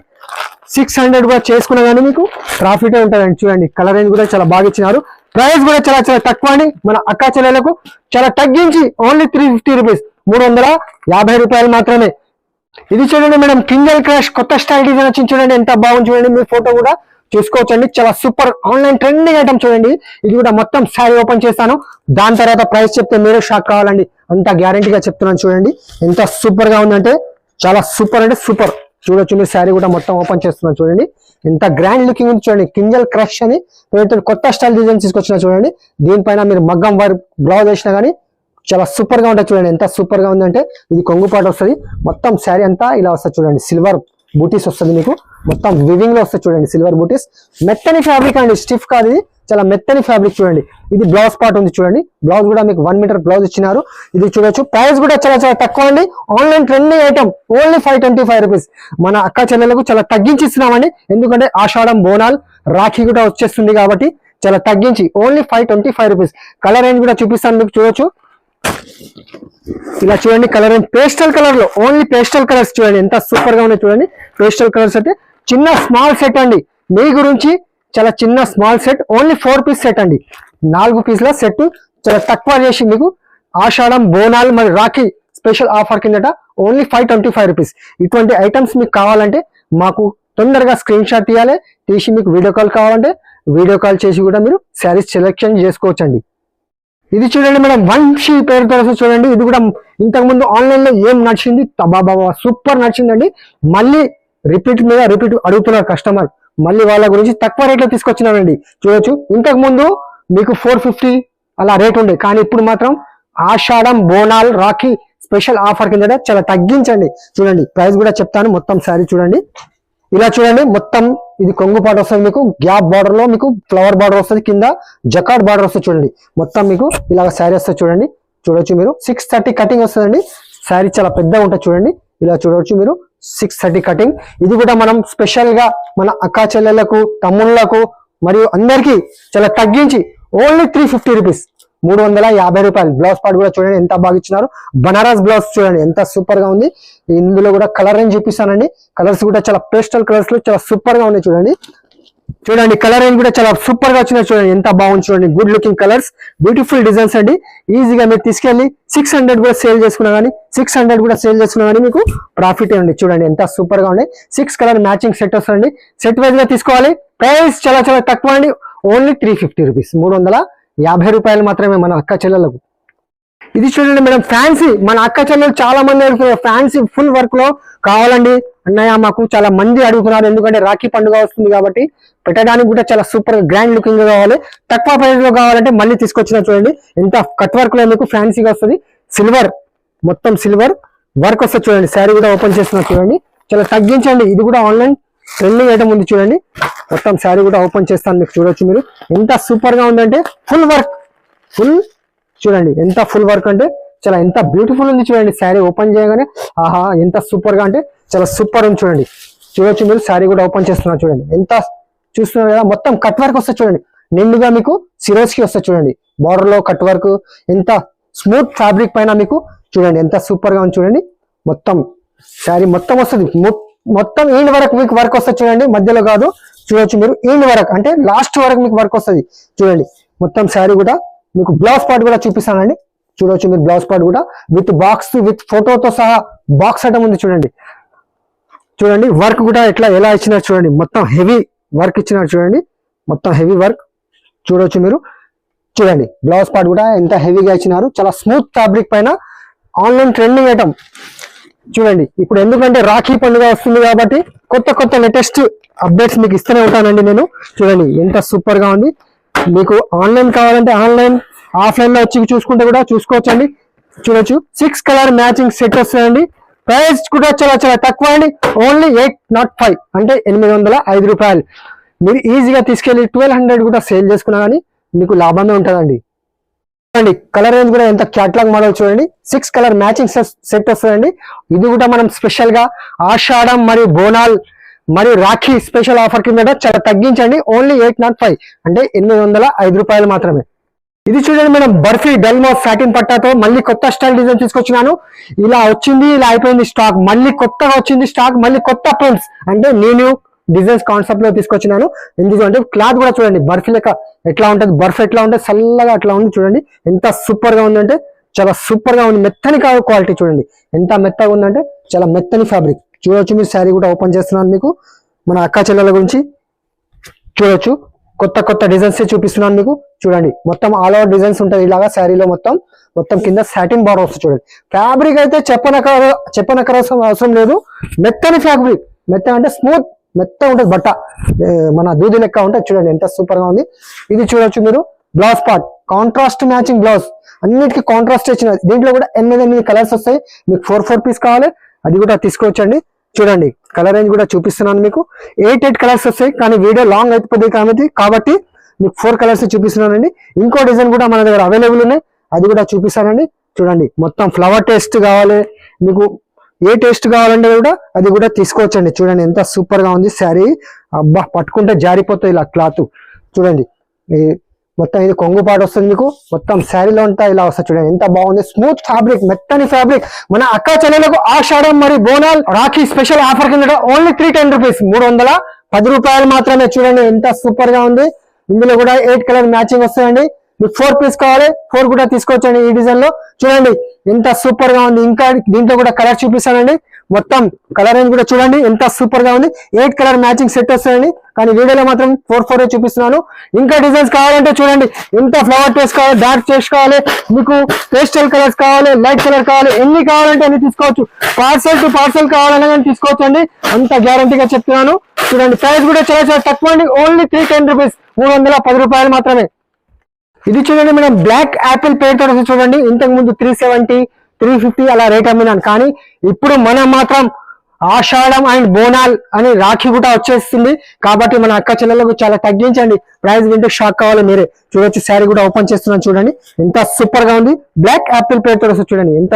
సిక్స్ హండ్రెడ్ కూడా చేసుకున్నా కానీ మీకు ప్రాఫిట్ ఉంటుందండి చూడండి. కలర్ రేంజ్ కూడా చాలా బాగా ఇచ్చినారు. ప్రైస్ కూడా చాలా చాలా తక్కువ అండి. మన అక్క చెల్లెలకు చాలా తగ్గించి ఓన్లీ త్రీ ఫిఫ్టీ రూపీస్ మూడు వందల యాభై రూపాయలు మాత్రమే. ఇది చూడండి మేడం కింజల్ క్రాష్ కొత్త స్టైల్ డిజైన్ వచ్చింది చూడండి ఎంత బాగుంది చూడండి మీ ఫోటో కూడా చూసుకోవచ్చండి. చాలా సూపర్ ఆన్లైన్ ట్రెండింగ్ ఐటమ్ చూడండి. ఇది కూడా మొత్తం శారీ ఓపెన్ చేస్తాను. దాని తర్వాత ప్రైస్ చెప్తే మీరు షాక్ కావాలండి. అంత గ్యారంటీగా చెప్తున్నాను చూడండి. ఎంత సూపర్గా ఉందంటే చాలా సూపర్ అంటే సూపర్ చూడొచ్చు మీరు శారీ కూడా మొత్తం ఓపెన్ చేస్తున్నాను చూడండి. ఎంత గ్రాండ్ లుకింగ్ ఉంది చూడండి. కింజల్ క్రష్ అని కొత్త స్టైల్ డిజైన్ తీసుకొచ్చిన చూడండి. దీనిపైన మీరు మగ్గం వారి బ్లౌజ్ వేసినా కానీ చాలా సూపర్గా ఉంటుంది చూడండి. ఎంత సూపర్గా ఉందంటే ఇది కొంగుపాటు వస్తుంది. మొత్తం శారీ అంతా ఇలా వస్తుంది చూడండి. సిల్వర్ బూటీస్ వస్తుంది మీకు. మొత్తం వివింగ్లో వస్తుంది చూడండి సిల్వర్ బూటీస్ మెత్తని ఫ్యాబ్రిక్ అండి. స్టిఫ్ కాదు ఇది. చాలా మెత్తని ఫ్యాబ్రిక్ చూడండి. ఇది బ్లౌజ్ పార్ట్ ఉంది చూడండి. బ్లౌజ్ కూడా మీకు వన్ మీటర్ బ్లౌజ్ ఇచ్చినారు. ఇది చూడొచ్చు. ప్రైస్ కూడా చాలా చాలా తక్కువ అండి. Online trending item only five twenty five rupees మన అక్క చెల్లెలకు చాలా తగ్గించి ఇస్తున్నామండి. ఎందుకంటే ఆషాఢం బోనాల్ రాఖీ కూడా వచ్చేస్తుంది కాబట్టి చాలా తగ్గించి. Only five twenty five rupees colour range కూడా చూపిస్తాను మీకు. చూడొచ్చు. ఇలా చూడండి కలర్ పేస్టల్ కలర్లో ఓన్లీ పేస్టల్ కలర్స్ చూడండి. ఎంత సూపర్గా ఉన్నాయి చూడండి. పేస్టల్ కలర్స్ అంటే చిన్న స్మాల్ సెట్ అండి. మీ గురించి చాలా చిన్న small set only four piece set అండి. నాలుగు పీస్ల సెట్ చాలా తక్కువ చేసి మీకు ఆషాఢం బోనాలు మరి రాఖీ స్పెషల్ ఆఫర్ కిందట only five twenty five rupees ఇటువంటి ఐటమ్స్ మీకు కావాలంటే మాకు తొందరగా స్క్రీన్ షాట్ తీయాలి. తీసి మీకు వీడియో కాల్ కావాలంటే వీడియో కాల్ చేసి కూడా మీరు శారీస్ సెలెక్షన్ చేసుకోవచ్చండి. ఇది చూడండి మేడం వంశీ పేరుతో చూడండి. ఇది కూడా ఇంతకుముందు ఆన్లైన్లో ఆన్లైన్లో ఏం నడిచింది? బాబా సూపర్ నడిచిందండి. మళ్ళీ రిపీట్ మీద రిపీట్ అడుగుతున్నారు కస్టమర్ మళ్ళీ వాళ్ళ గురించి తక్కువ రేట్లో తీసుకొచ్చినారండి. చూడొచ్చు. ఇంతకు ముందు మీకు ఫోర్ ఫిఫ్టీ అలా రేట్ ఉండే. కానీ ఇప్పుడు మాత్రం ఆషాఢం బోనాల్ రాఖీ స్పెషల్ ఆఫర్ కింద చాలా తగ్గించండి. చూడండి. ప్రైస్ కూడా చెప్తాను. మొత్తం సారీ చూడండి. ఇలా చూడండి మొత్తం ఇది కొంగు పాట వస్తుంది మీకు గ్యాప్ బార్డర్లో మీకు ఫ్లవర్ బార్డర్ వస్తుంది కింద జకాట్ బార్డర్ వస్తుంది చూడండి. మొత్తం మీకు ఇలాగ శారీ వస్తుంది చూడండి. చూడొచ్చు మీరు. సిక్స్ థర్టీ కటింగ్ వస్తుందండి. శారీ చాలా పెద్దగా ఉంటుంది చూడండి. ఇలా చూడవచ్చు మీరు. Six thirty cutting. ఇది కూడా మనం స్పెషల్గా మన అక్క చెల్లెళ్ళకు తమ్ముళ్ళకు మరియు అందరికీ చాలా తగ్గించి ఓన్లీ త్రీ ఫిఫ్టీ రూపీస్ మూడు వందల యాభై రూపాయలు. బ్లౌజ్ పార్ట్ కూడా చూడండి ఎంత బాగా ఇచ్చినారు. బనారస్ బ్లౌజ్ చూడండి ఎంత సూపర్గా ఉంది. ఇందులో కూడా కలర్ అని చూపిస్తానండి. కలర్స్ కూడా చాలా పేస్టల్ కలర్స్లో చాలా సూపర్గా ఉన్నాయి చూడండి. చూడండి కలర్ రేంజ్ కూడా చాలా సూపర్గా వచ్చినాయి చూడండి. ఎంత బాగుంది చూడండి. Good looking colours beautiful designs అండి. ఈజీగా మీరు తీసుకెళ్ళి సిక్స్ హండ్రెడ్ కూడా సేల్ చేసుకున్నా కానీ సిక్స్ హండ్రెడ్ కూడా సేల్ చేసుకున్నా కానీ మీకు ప్రాఫిట్ అండి చూడండి ఎంత సూపర్గా ఉన్నాయి. సిక్స్ కలర్ మ్యాచింగ్ సెట్ వస్తుంది సెట్ వైజ్గా తీసుకోవాలి. ప్రైస్ చాలా చాలా తక్కువ అండి. ఓన్లీ త్రీ ఫిఫ్టీ రూపీస్ మూడు వందల యాభై రూపాయలు మాత్రమే మన అక్క చెల్లెలకు ఇది చూడండి మేడం ఫ్యాన్సీ. మన అక్క చెల్లెలు చాలా మంది అడుగుతున్నారు ఫ్యాన్సీ ఫుల్ వర్క్లో కావాలండి. అన్నయ్య మాకు చాలా మంది అడుగుతున్నారు ఎందుకంటే రాఖీ పండుగ వస్తుంది కాబట్టి పెట్టడానికి కూడా చాలా సూపర్ గ్రాండ్ లుకింగ్ కావాలి. తక్కువ ప్రైస్లో కావాలంటే మళ్ళీ తీసుకొచ్చిన చూడండి. ఎంత కట్ వర్క్లో మీకు ఫ్యాన్సీగా వస్తుంది. సిల్వర్ మొత్తం సిల్వర్ వర్క్ వస్తుంది చూడండి. శారీ కూడా ఓపెన్ చేస్తున్నారు చూడండి. చాలా తగ్గించండి. ఇది కూడా ఆన్లైన్ ట్రెండింగ్ ఐటమ్ ఉంది చూడండి. మొత్తం శారీ కూడా ఓపెన్ చేస్తాను మీకు చూడొచ్చు మీరు. ఎంత సూపర్గా ఉందంటే ఫుల్ వర్క్ ఫుల్ చూడండి ఎంత ఫుల్ వర్క్ అంటే చాలా ఎంత బ్యూటిఫుల్ ఉంది చూడండి శారీ ఓపెన్ చేయగానే. ఆహా ఎంత సూపర్గా అంటే చాలా సూపర్ ఉంది చూడండి. చూడొచ్చు మీరు శారీ కూడా ఓపెన్ చేస్తున్నారు చూడండి. ఎంత చూస్తున్నారు కదా మొత్తం కట్ వర్క్ వస్తుంది చూడండి. నిండుగా మీకు సిరోస్కి వస్తుంది చూడండి. బార్డర్లో కట్ వర్క్ ఎంత స్మూత్ ఫ్యాబ్రిక్ పైన మీకు చూడండి ఎంత సూపర్గా ఉంది చూడండి. మొత్తం శారీ మొత్తం వస్తుంది. మొత్తం ఈండ్ వరకు మీకు వర్క్ వస్తుంది చూడండి. మధ్యలో కాదు చూడొచ్చు మీరు. ఈండ్ వరకు అంటే లాస్ట్ వరకు మీకు వర్క్ వస్తుంది. చూడండి మొత్తం శారీ కూడా మీకు బ్లౌజ్ పార్ట్ కూడా చూపిస్తానండి. చూడొచ్చు మీరు బ్లౌజ్ పార్ట్ కూడా. విత్ బాక్స్ విత్ ఫోటోతో సహా బాక్స్ అటం ఉంది చూడండి. చూడండి వర్క్ కూడా ఎట్లా ఎలా ఇచ్చినారు చూడండి. మొత్తం హెవీ వర్క్ ఇచ్చినారు చూడండి. మొత్తం హెవీ వర్క్. చూడొచ్చు మీరు. చూడండి బ్లౌజ్ పార్ట్ కూడా ఎంత హెవీగా ఇచ్చినారు. చాలా స్మూత్ ఫ్యాబ్రిక్ పైన ఆన్లైన్ ట్రెండింగ్ ఐటమ్. చూడండి ఇప్పుడు ఎందుకంటే రాఖీ పండుగ వస్తుంది కాబట్టి కొత్త కొత్త లేటెస్ట్ అప్డేట్స్ మీకు ఇస్తూనే ఉంటానండి నేను. చూడండి ఎంత సూపర్గా ఉంది. మీకు ఆన్లైన్ కావాలంటే ఆన్లైన్ ఆఫ్లైన్లో వచ్చి చూసుకుంటే కూడా చూసుకోవచ్చండి. చూడొచ్చు. సిక్స్ కలర్ మ్యాచింగ్ సెట్ వస్తుందండి. ప్రైస్ కూడా చాలా చాలా తక్కువ అండి. ఓన్లీ ఎయిట్ నాట్ ఫైవ్ అంటే ఎనిమిది వందల ఐదు రూపాయలు. మీరు ఈజీగా తీసుకెళ్ళి ట్వెల్వ్ హండ్రెడ్ కూడా సేల్ చేసుకున్నా కానీ మీకు లాభమే ఉంటుందండి. చూడండి కలర్ రేంజ్ కూడా ఎంత క్యాట్లాగ్ మోడల్ చూడండి. సిక్స్ కలర్ మ్యాచింగ్ సెట్ వస్తుందండి. ఇది కూడా మనం స్పెషల్గా ఆషాఢం మరియు బోనాల్ మరియు రాఖీ స్పెషల్ ఆఫర్ కింద చాలా తగ్గించండి. ఓన్లీ ఎయిట్ నాట్ ఫైవ్ అంటే ఎనిమిది వందల ఐదు రూపాయలు మాత్రమే. ఇది చూడండి మేడం బర్ఫీ డల్మో ఫ్యాటిన్ పట్టాతో మళ్ళీ కొత్త స్టైల్ డిజైన్ తీసుకొచ్చినాను. ఇలా వచ్చింది ఇలా అయిపోయింది స్టాక్ మళ్ళీ కొత్తగా వచ్చింది స్టాక్ మళ్ళీ కొత్త ప్రింట్స్ అంటే నేను డిజైన్స్ కాన్సెప్ట్లో తీసుకొచ్చినాను. ఎందుకంటే క్లాత్ కూడా చూడండి బర్ఫీ లెక్క ఎట్లా ఉంటుంది బర్ఫ్ ఎట్లా ఉంటుంది చల్లగా అట్లా ఉంది చూడండి. ఎంత సూపర్గా ఉందంటే చాలా సూపర్గా ఉంది. మెత్తని క్వాలిటీ చూడండి. ఎంత మెత్తగా ఉందంటే చాలా మెత్తని ఫ్యాబ్రిక్ చూడొచ్చు మీరు శారీ కూడా ఓపెన్ చేస్తున్నాను మీకు. మన అక్క చెల్లెల గురించి చూడొచ్చు. కొత్త కొత్త డిజైన్స్ చూపిస్తున్నాను మీకు. చూడండి మొత్తం ఆల్ ఓవర్ డిజైన్స్ ఉంటుంది ఇలాగా శారీలో మొత్తం. మొత్తం కింద సాటిన్ బార్ వస్తుంది చూడండి. ఫ్యాబ్రిక్ అయితే చెప్పనక చెప్పనకర అవసరం లేదు. మెత్తని ఫ్యాబ్రిక్ మెత్త అంటే స్మూత్ మెత్త ఉంటుంది బట్ట. మన దూది లెక్క ఉంటుంది చూడండి ఎంత సూపర్గా ఉంది. ఇది చూడొచ్చు మీరు. Blouse part contrast matching blouse అన్నిటికీ కాంట్రాస్ట్ ఇచ్చిన దీంట్లో కూడా ఎనిమిది ఎనిమిది కలర్స్ వస్తాయి. మీకు ఫోర్ ఫోర్ పీస్ కావాలి. అది కూడా తీసుకోవచ్చండి. చూడండి కలర్ రేంజ్ కూడా చూపిస్తున్నాను మీకు. ఎయిట్ ఎయిట్ కలర్స్ వస్తాయి కానీ వీడియో లాంగ్ అయిపోతుంది కాబట్టి కాబట్టి మీకు ఫోర్ కలర్స్ చూపిస్తున్నానండి. ఇంకో డిజైన్ కూడా మన దగ్గర అవైలబుల్ ఉన్నాయి అది కూడా చూపిస్తానండి. చూడండి మొత్తం ఫ్లవర్ టేస్ట్ కావాలి మీకు ఏ టేస్ట్ కావాలంటే కూడా అది కూడా తీసుకోవచ్చండి. చూడండి ఎంత సూపర్గా ఉంది శారీ. అబ్బా పట్టుకుంటే జారిపోతుంది ఇలా క్లాత్ చూడండి మొత్తం ఇది కొంగు పాట వస్తుంది మీకు. మొత్తం శారీలో అంతా ఇలా వస్తుంది చూడండి. ఎంత బాగుంది. స్మూత్ ఫ్యాబ్రిక్ మెత్తని ఫ్యాబ్రిక్ మన అక్క చెల్లెలకు ఆషాఢం మరి బోనాల్ రాఖీ స్పెషల్ ఆఫర్ కింద ఓన్లీ త్రీ టెన్ రూపీస్ మూడు వందల పది రూపాయలు మాత్రమే చూడండి. ఎంత సూపర్గా ఉంది. ఇందులో కూడా ఎయిట్ కలర్ మ్యాచింగ్ వస్తాయండి. మీకు ఫోర్ పీస్ కావాలి. ఫోర్ కూడా తీసుకోవచ్చండి ఈ డిజైన్లో. చూడండి ఎంత సూపర్గా ఉంది. ఇంకా దీంట్లో కూడా కలర్ చూపిస్తానండి. మొత్తం కలర్ రేంజ్ కూడా చూడండి. ఎంత సూపర్గా ఉంది. ఎయిట్ కలర్ మ్యాచింగ్ సెట్ వస్తాయండి. కానీ వీడియోలో మాత్రం ఫోర్ ఫోర్ చూపిస్తున్నాను. ఇంకా డిజైన్స్ కావాలంటే చూడండి. ఇంత ఫ్లవర్ టేస్ట్ కావాలి డార్క్ టేస్ట్ కావాలి మీకు పేస్టల్ కలర్స్ కావాలి లైట్ కలర్ కావాలి ఎన్ని కావాలంటే అన్ని తీసుకోవచ్చు. పార్సల్ టు పార్సల్ కావాలన్నా కానీ తీసుకోవచ్చు అండి. అంత గ్యారంటీగా చెప్తున్నాను. చూడండి ప్రైస్ కూడా చాలా చాలా తక్కువ అండి. ఓన్లీ త్రీ టెన్ రూపీస్ మూడు వందల పది రూపాయలు మాత్రమే. ఇది చూడండి మనం బ్లాక్ యాపిల్ పేర్ తోటి చూడండి. ఇంతకు ముందు త్రీ సెవెంటీ త్రీ ఫిఫ్టీ అలా రేట్ అమ్మినాను. కానీ ఇప్పుడు మనం మాత్రం ఆషాఢం అండ్ బోనాల్ అని రాఖీ కూడా వచ్చేస్తుంది. కాబట్టి మన అక్క చెల్లెలకు చాలా తగ్గించండి. ప్రైస్ వింటే షాక్ కావాలి మీరే. చూడొచ్చు శారీ కూడా ఓపెన్ చేస్తున్నాను చూడండి. ఎంత సూపర్గా ఉంది. బ్లాక్ యాపిల్ పేర్ వస్తుంది చూడండి. ఎంత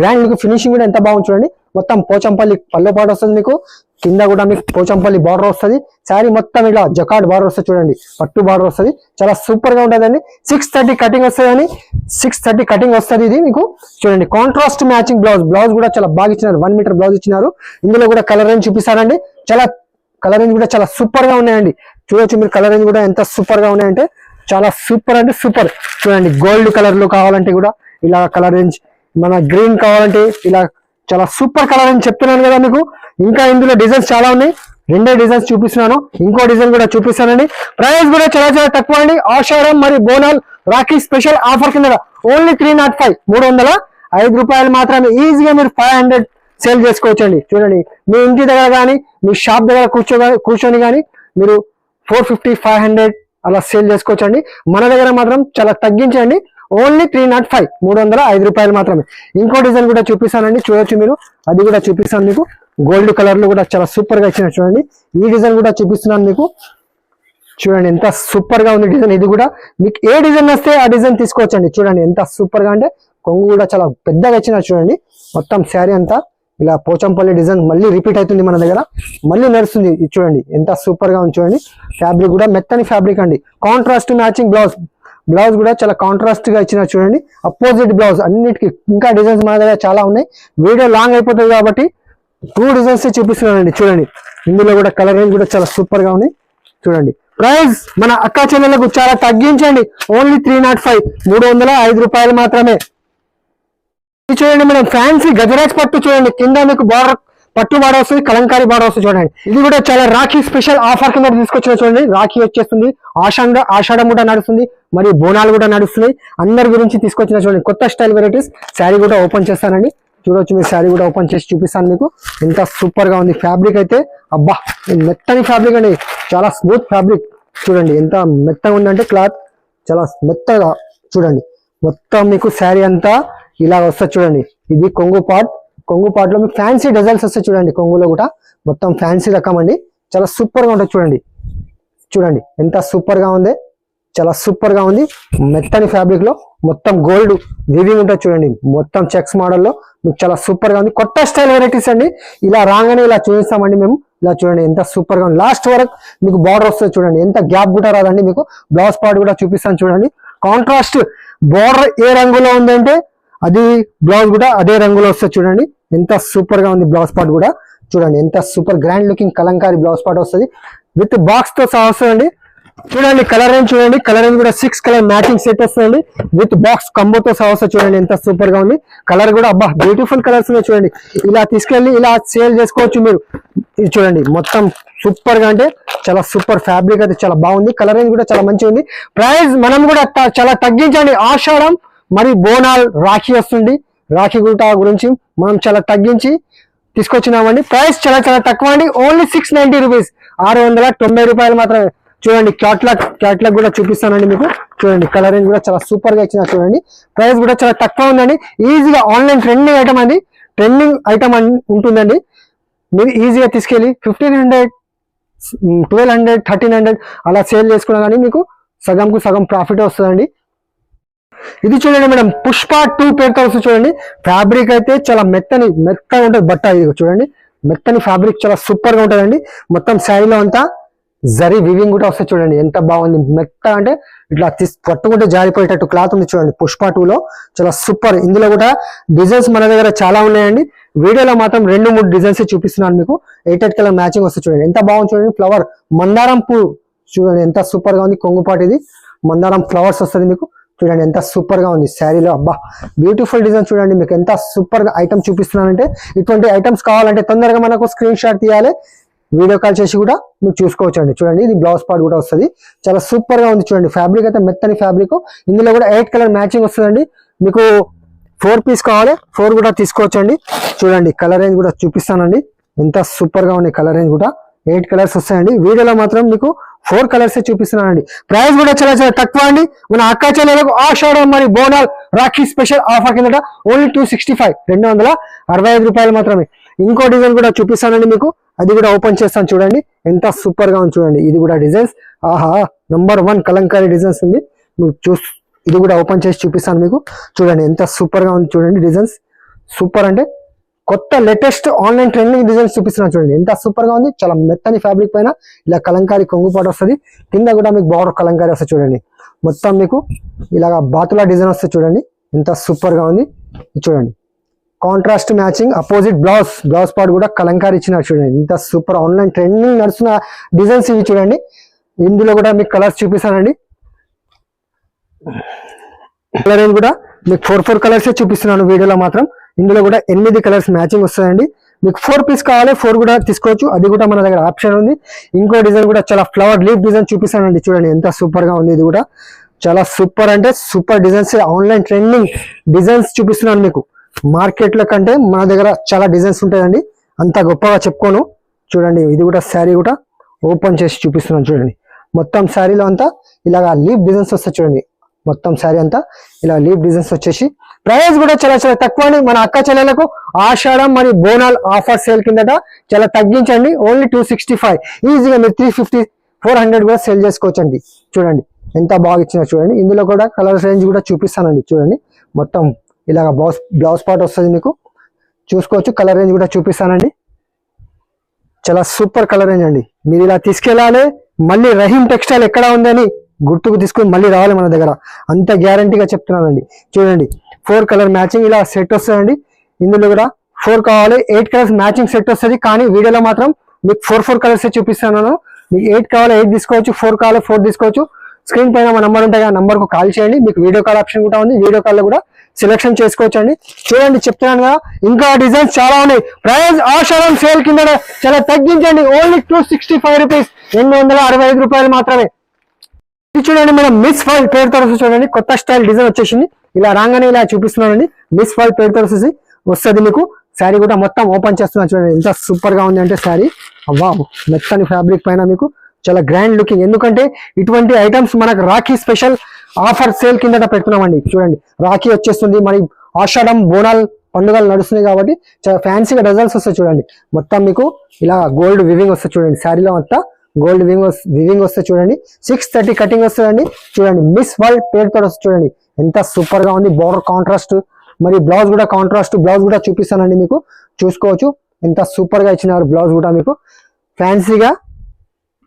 గ్రాండ్ మీకు ఫినిషింగ్ కూడా ఎంత బాగుంది చూడండి. మొత్తం పోచంపల్లి పల్లె పాటు వస్తుంది మీకు. కింద కూడా మీకు పోచంపల్లి బార్డర్ వస్తుంది. శారీ మొత్తం ఇలా జకాడ్ బార్డర్ వస్తుంది చూడండి. పట్టు బార్డర్ వస్తుంది. చాలా సూపర్గా ఉంటుందండి. సిక్స్ థర్టీ కటింగ్ వస్తుంది సిక్స్ థర్టీ కటింగ్ వస్తుంది ఇది మీకు చూడండి. కాంట్రాస్ట్ మ్యాచింగ్ బ్లౌజ్ బ్లౌజ్ కూడా చాలా బాగా ఇచ్చినారు. వన్ మీటర్ బ్లౌజ్ ఇచ్చినారు. ఇందులో కూడా కలర్ రేంజ్ చూపిస్తారండి చాలా కలర్ రేంజ్ కూడా చాలా సూపర్గా ఉన్నాయండి. చూడొచ్చు మీరు కలర్ రేంజ్ కూడా ఎంత సూపర్గా ఉన్నాయంటే చాలా సూపర్ అంటే సూపర్ చూడండి. గోల్డ్ కలర్లో కావాలంటే కూడా ఇలా కలర్ రేంజ్ మన గ్రీన్ కావాలంటే ఇలా చాలా సూపర్ కలర్ అని చెప్తున్నాను కదా మీకు. ఇంకా ఇందులో డిజైన్స్ చాలా ఉన్నాయి. రెండే డిజైన్స్ చూపిస్తున్నాను. ఇంకో డిజైన్ కూడా చూపిస్తానండి. ప్రైస్ కూడా చాలా చాలా తక్కువ అండి. ఆషాఢం మరి బోనాల్ రాఖీ స్పెషల్ ఆఫర్ కింద ఓన్లీ త్రీ నాట్ ఫైవ్ మూడు వందల ఐదు రూపాయలు మాత్రమే ఈజీగా మీరు ఫైవ్ హండ్రెడ్ సేల్ చేసుకోవచ్చండి. చూడండి మీ ఇంటి దగ్గర కానీ మీ షాప్ దగ్గర కూర్చో కూర్చొని కానీ మీరు ఫోర్ ఫిఫ్టీ ఫైవ్ హండ్రెడ్ అలా సేల్ చేసుకోవచ్చండి. మన దగ్గర మాత్రం చాలా తగ్గించండి. ఓన్లీ త్రీ నాట్ ఫైవ్ మూడు వందల ఐదు రూపాయలు మాత్రమే. ఇంకో డిజైన్ కూడా చూపిస్తానండి. చూడొచ్చు మీరు. అది కూడా చూపిస్తాను మీకు. గోల్డ్ కలర్లో కూడా చాలా సూపర్గా ఇచ్చిన చూడండి. ఈ డిజైన్ కూడా చూపిస్తున్నాను మీకు. చూడండి ఎంత సూపర్గా ఉంది డిజైన్. ఇది కూడా మీకు ఏ డిజైన్ వస్తే ఆ డిజైన్ తీసుకోవచ్చండి. చూడండి ఎంత సూపర్గా అంటే కొంగు కూడా చాలా పెద్దగా ఇచ్చిన చూడండి. మొత్తం శారీ అంతా ఇలా పోచంపల్లి డిజైన్ మళ్ళీ రిపీట్ అవుతుంది మన దగ్గర. మళ్ళీ నడుస్తుంది. ఇది చూడండి ఎంత సూపర్గా ఉంది చూడండి. ఫ్యాబ్రిక్ కూడా మెత్తని ఫ్యాబ్రిక్ అండి. Contrast matching blouse. బ్లౌజ్ కూడా చాలా కాంట్రాస్ట్గా ఇచ్చిన చూడండి. Opposite blouse. అన్నిటికీ ఇంకా డిజైన్స్ మన దగ్గర చాలా ఉన్నాయి. వీడియో లాంగ్ అయిపోతుంది కాబట్టి టూ డిజైన్స్ చూపిస్తున్నానండి చూడండి. ఇందులో కూడా కలర్ రేంజ్ కూడా చాలా సూపర్గా ఉంది చూడండి. ప్రైస్ మన అక్క చెల్లెలకు చాలా తగ్గించండి. ఓన్లీ త్రీ నాట్ ఫైవ్ మూడు వందల ఐదు రూపాయలు మాత్రమే. ఇది చూడండి మనం ఫ్యాన్సీ గజరాజ్ పట్టు చూడండి. కింద మీకు బార్డర్ పట్టు బార్డర్ వస్తుంది కలంకారీ బార్డర్ వస్తుంది చూడండి. ఇది కూడా చాలా రాఖీ స్పెషల్ ఆఫర్ కింద తీసుకొచ్చిన చూడండి. రాఖీ వచ్చేస్తుంది ఆషాఢ ఆషాఢం కూడా నడుస్తుంది మరియు బోనాలు కూడా నడుస్తున్నాయి. అందరి గురించి తీసుకొచ్చిన చూడండి. కొత్త స్టైల్ వెరైటీస్ శారీ కూడా ఓపెన్ చేస్తానండి. చూడొచ్చు మీ శారీ కూడా ఓపెన్ చేసి చూపిస్తాను మీకు. ఎంత సూపర్గా ఉంది ఫ్యాబ్రిక్ అయితే. అబ్బా మెత్తని ఫ్యాబ్రిక్ అండి. చాలా స్మూత్ ఫ్యాబ్రిక్ చూడండి ఎంత మెత్తగా ఉందంటే క్లాత్ చాలా మెత్తగా చూడండి. మొత్తం మీకు శారీ అంతా ఇలా వస్తుంది చూడండి. ఇది కొంగు పాట్ కొంగు పాట్లో మీకు ఫ్యాన్సీ డిజైన్స్ వస్తాయి చూడండి కొంగులో కూడా. మొత్తం ఫ్యాన్సీ రకం అండి. చాలా సూపర్గా ఉంటుంది చూడండి. చూడండి ఎంత సూపర్గా ఉంది. చాలా సూపర్గా ఉంది. మెత్తని ఫ్యాబ్రిక్లో మొత్తం గోల్డ్ వీవింగ్ ఉంటుంది చూడండి. మొత్తం చెక్స్ మోడల్లో మీకు చాలా సూపర్గా ఉంది. కొత్త స్టైల్ వెరైటీస్ అండి. ఇలా రాగానే ఇలా చూపిస్తామండి మేము. ఇలా చూడండి ఎంత సూపర్గా ఉంది. లాస్ట్ వరకు మీకు బార్డర్ వస్తుంది చూడండి. ఎంత గ్యాప్ కూడా రాదండి మీకు. బ్లౌజ్ పార్ట్ కూడా చూపిస్తాను చూడండి. కాంట్రాస్ట్ బార్డర్ ఏ రంగులో ఉందంటే అది బ్లౌజ్ కూడా అదే రంగులో వస్తుంది చూడండి. ఎంత సూపర్గా ఉంది బ్లౌజ్ పార్ట్ కూడా. చూడండి ఎంత super grand looking Kalamkari blouse part వస్తుంది. విత్ బాక్స్తో సహా వస్తుందండి. చూడండి కలర్ రేంజ్ చూడండి? కలర్ రేంజ్ కూడా సిక్స్ కలర్ మ్యాచింగ్ సెట్ వస్తుంది విత్ బాక్స్ కంబోతో సహా వస్తుంది చూడండి. ఎంత సూపర్గా ఉంది. కలర్ కూడా అబ్బా బ్యూటిఫుల్ కలర్స్ ఉన్నాయి చూడండి. ఇలా తీసుకెళ్ళి ఇలా సేల్ చేసుకోవచ్చు మీరు. ఇది చూడండి మొత్తం సూపర్గా అంటే చాలా సూపర్ ఫ్యాబ్రిక్ అయితే చాలా బాగుంది. కలర్ రేంజ్ కూడా చాలా మంచిగా ఉంది. ప్రైస్ మనం కూడా చాలా తగ్గించండి. ఆషాఢం మరి బోనాల్ రాఖీ వస్తుంది. రాఖీ గుట గురించి మనం చాలా తగ్గించి తీసుకొచ్చినామండి. ప్రైస్ చాలా చాలా తక్కువ అండి. ఓన్లీ సిక్స్ నైన్టీ రూపీస్ ఆరు వందల తొంభై రూపాయలు మాత్రమే. చూడండి క్యాట్లాగ్ క్యాట్లాగ్ కూడా చూపిస్తానండి మీకు. చూడండి కలరింగ్ కూడా చాలా సూపర్గా ఇచ్చిన చూడండి. ప్రైస్ కూడా చాలా తక్కువ ఉందండి. ఈజీగా ఆన్లైన్ ట్రెండింగ్ ఐటమ్ అండి. ట్రెండింగ్ ఐటమ్ ఉంటుందండి. మీరు ఈజీగా తీసుకెళ్ళి fifteen hundred twelve hundred thirteen hundred అలా సేల్ చేసుకున్నా కానీ మీకు సగంకు సగం ప్రాఫిట్ వస్తుందండి. ఇది చూడండి మేడం పుష్ప టూ పేరుతో వస్తుంది చూడండి. ఫ్యాబ్రిక్ అయితే చాలా మెత్తని మెత్తగా ఉంటుంది బట్ట ఇది చూడండి. మెత్తని ఫ్యాబ్రిక్ చాలా సూపర్గా ఉంటుందండి. మొత్తం శారీలో అంతా జరీ వివింగ్ కూడా వస్తుంది చూడండి ఎంత బాగుంది. మెత్త అంటే ఇట్లా తీస్ పట్టుకుంటే జారిపోయేటట్టు క్లాత్ ఉంది చూడండి పుష్ప టూ లో. చాలా సూపర్ ఇందులో కూడా డిజైన్స్ మన దగ్గర చాలా ఉన్నాయండి. వీడియోలో మాత్రం రెండు మూడు డిజైన్స్ చూపిస్తున్నాను మీకు. ఎయిట్ ఎయిట్ కలర్ మ్యాచింగ్ వస్తే చూడండి ఎంత బాగుంది చూడండి. ఫ్లవర్ మందారం పూ చూడండి ఎంత సూపర్గా ఉంది. కొంగుపాటు ఇది. మందారం ఫ్లవర్స్ వస్తుంది మీకు. చూడండి ఎంత సూపర్గా ఉంది. శారీలో అబ్బా. బ్యూటిఫుల్ డిజైన్ చూడండి మీకు ఎంత సూపర్గా ఐటమ్ చూపిస్తున్నానంటే ఇటువంటి ఐటమ్స్ కావాలంటే తొందరగా మనకు స్క్రీన్ షాట్ తీయాలి. వీడియో కాల్ చేసి కూడా మీరు చూసుకోవచ్చు అండి చూడండి ఇది బ్లౌజ్ పార్ట్ కూడా వస్తుంది. చాలా సూపర్గా ఉంది చూడండి. ఫ్యాబ్రిక్ అయితే మెత్తని ఫ్యాబ్రిక్ ఇందులో కూడా ఎయిట్ కలర్ మ్యాచింగ్ వస్తుందండి. మీకు ఫోర్ పీస్ కావాలి ఫోర్ కూడా తీసుకోవచ్చు అండి చూడండి కలర్ రేంజ్ కూడా చూపిస్తానండి. ఎంత సూపర్గా ఉంది కలర్ రేంజ్ కూడా. ఎయిట్ కలర్స్ వస్తాయండి. వీడియోలో మాత్రం మీకు ఫోర్ కలర్స్ చూపిస్తున్నానండి. ప్రైస్ కూడా చాలా చాలా తక్కువ అండి. మన అక్క చెల్లెలకు ఆషాఢం మరి బోనాల్ రాఖీ స్పెషల్ ఆఫర్ కిందట ఓన్లీ టూ సిక్స్టీ ఫైవ్ రెండు వందల అరవై ఐదు రూపాయలు మాత్రమే. ఇంకో డిజైన్ కూడా చూపిస్తానండి మీకు. అది కూడా ఓపెన్ చేస్తాను చూడండి. ఎంత సూపర్గా ఉంది చూడండి. ఇది కూడా డిజైన్స్ ఆహా నంబర్ వన్ కలంకారీ డిజైన్స్ ఉంది. మీరు చూస్ ఇది కూడా ఓపెన్ చేసి చూపిస్తాను మీకు. చూడండి ఎంత సూపర్గా ఉంది చూడండి డిజైన్స్ సూపర్ అంటే కొత్త లేటెస్ట్ ఆన్లైన్ ట్రెండింగ్ డిజైన్స్ చూపిస్తున్నాను చూడండి. ఎంత సూపర్గా ఉంది. చాలా మెత్తని ఫ్యాబ్రిక్ పైన ఇలా కలంకారీ కొంగుపాటు వస్తుంది. కింద కూడా మీకు బార్డర్ కలంకారీ వస్తుంది చూడండి. మొత్తం మీకు ఇలాగా బాతులా డిజైన్ వస్తుంది చూడండి. ఎంత సూపర్గా ఉంది చూడండి. Contrast matching opposite blouse blouse part కూడా కలంకారీ ఇచ్చినారు చూడండి. ఇంత సూపర్ ఆన్లైన్ ట్రెండింగ్ నడుస్తున్న డిజైన్స్ ఇవి చూడండి. ఇందులో కూడా మీకు కలర్స్ చూపిస్తానండి. కలర్ కూడా మీకు ఫోర్ ఫోర్ కలర్స్ చూపిస్తున్నాను వీడియోలో మాత్రం. ఇందులో కూడా ఎనిమిది కలర్స్ మ్యాచింగ్ వస్తాయండి. మీకు ఫోర్ పీస్ కావాలి ఫోర్ కూడా తీసుకోవచ్చు. అది కూడా మన దగ్గర ఆప్షన్ ఉంది. ఇంకో డిజైన్ కూడా చాలా ఫ్లవర్ లీఫ్ డిజైన్ చూపిస్తానండి చూడండి. ఎంత సూపర్గా ఉంది ఇది కూడా. చాలా సూపర్ అంటే super designs online trending designs చూపిస్తున్నాను మీకు. మార్కెట్లో కంటే మన దగ్గర చాలా డిజైన్స్ ఉంటాయండి. అంత గొప్పగా చెప్పుకోను. చూడండి ఇది కూడా శారీ కూడా ఓపెన్ చేసి చూపిస్తున్నాను చూడండి. మొత్తం శారీలో అంతా ఇలాగా లీఫ్ డిజైన్స్ వస్తాయి చూడండి. మొత్తం శారీ అంతా ఇలా లీఫ్ డిజైన్స్ వచ్చేసి ప్రైస్ కూడా చాలా చాలా తక్కువ అండి. మన అక్క చెల్లెలకు ఆషాఢం మరి బోనాల్ ఆఫర్ సేల్ కిందట చాలా తగ్గించండి. Only two sixty five. ఈజీగా మీరు త్రీ ఫిఫ్టీ ఫోర్ హండ్రెడ్ కూడా సేల్ చేసుకోవచ్చండి. చూడండి ఎంత బాగా ఇచ్చినా చూడండి. ఇందులో కూడా కలర్స్ రేంజ్ కూడా చూపిస్తానండి. చూడండి మొత్తం ఇలాగ బ్లౌజ్ బ్లౌజ్ పార్ట్ వస్తుంది మీకు. చూసుకోవచ్చు కలర్ రేంజ్ కూడా చూపిస్తానండి. చాలా సూపర్ కలర్ రేంజ్ అండి. మీరు ఇలా తీసుకెళ్ళాలి మళ్ళీ రహీం టెక్స్టైల్ ఎక్కడ ఉందని గుర్తుకు తీసుకొని మళ్ళీ రావాలి మన దగ్గర. అంత గ్యారంటీగా చెప్తున్నానండి. చూడండి ఫోర్ కలర్ మ్యాచింగ్ ఇలా సెట్ వస్తుందండి. ఇందులో కూడా ఫోర్ కావాలి ఎయిట్ కలర్స్ మ్యాచింగ్ సెట్ వస్తుంది. కానీ వీడియోలో మాత్రం మీకు ఫోర్ ఫోర్ కలర్స్ చూపిస్తాను మీకు ఎయిట్ కావాలి ఎయిట్ తీసుకోవచ్చు ఫోర్ కావాలి ఫోర్ తీసుకోవచ్చు. స్క్రీన్ పైన మా నంబర్ ఉంటాయి ఆ నంబర్కు కాల్ చేయండి. మీకు వీడియో కాల్ ఆప్షన్ కూడా ఉంది. వీడియో కాల్లో కూడా సెలెక్షన్ చేసుకోవచ్చు అండి చూడండి చెప్తున్నాను కదా ఇంకా డిజైన్స్ చాలా ఉన్నాయి. ప్రైస్ ఆషారం సేల్ కింద చాలా తగ్గించండి. Only two sixty five rupees రెండు వందల అరవై ఐదు రూపాయలు మాత్రమే. ఇది చూడండి మనం మిస్ ఫైల్ పేరుతో వస్తుంది చూడండి. కొత్త స్టైల్ డిజైన్ వచ్చేసింది. ఇలా రాగానే ఇలా చూపిస్తున్నానండి. మిస్ ఫాల్ పేరుతో వస్తుంది వస్తుంది మీకు. శారీ కూడా మొత్తం ఓపెన్ చేస్తున్నాను చూడండి. ఎంత సూపర్గా ఉంది అంటే శారీ అవ్వా మెత్తని ఫ్యాబ్రిక్ పైన మీకు. చాలా గ్రాండ్ లుకింగ్ ఎందుకంటే ఇటువంటి ఐటమ్స్ మనకు రాఖీ స్పెషల్ ఆఫర్ సేల్ కిందట పెడుతున్నామండి. చూడండి రాఖీ వచ్చేస్తుంది. మరి ఆషాఢం బోనాల్ పండుగలు నడుస్తున్నాయి కాబట్టి చాలా ఫ్యాన్సీగా రిజల్ట్స్ వస్తాయి చూడండి. మొత్తం మీకు ఇలా గోల్డ్ వివింగ్ వస్తుంది చూడండి. శారీలో అంతా గోల్డ్ వివింగ్ వివింగ్ వస్తే చూడండి. సిక్స్ థర్టీ కటింగ్ వస్తుందండి. చూడండి మిస్ వరల్డ్ పేరుతో వస్తుంది చూడండి. ఎంత సూపర్గా ఉంది. Border contrast. మరి బ్లౌజ్ కూడా కాంట్రాస్ట్. బ్లౌజ్ కూడా చూపిస్తానండి మీకు. చూసుకోవచ్చు. ఎంత సూపర్గా ఇచ్చినారు బ్లౌజ్ కూడా మీకు. ఫ్యాన్సీగా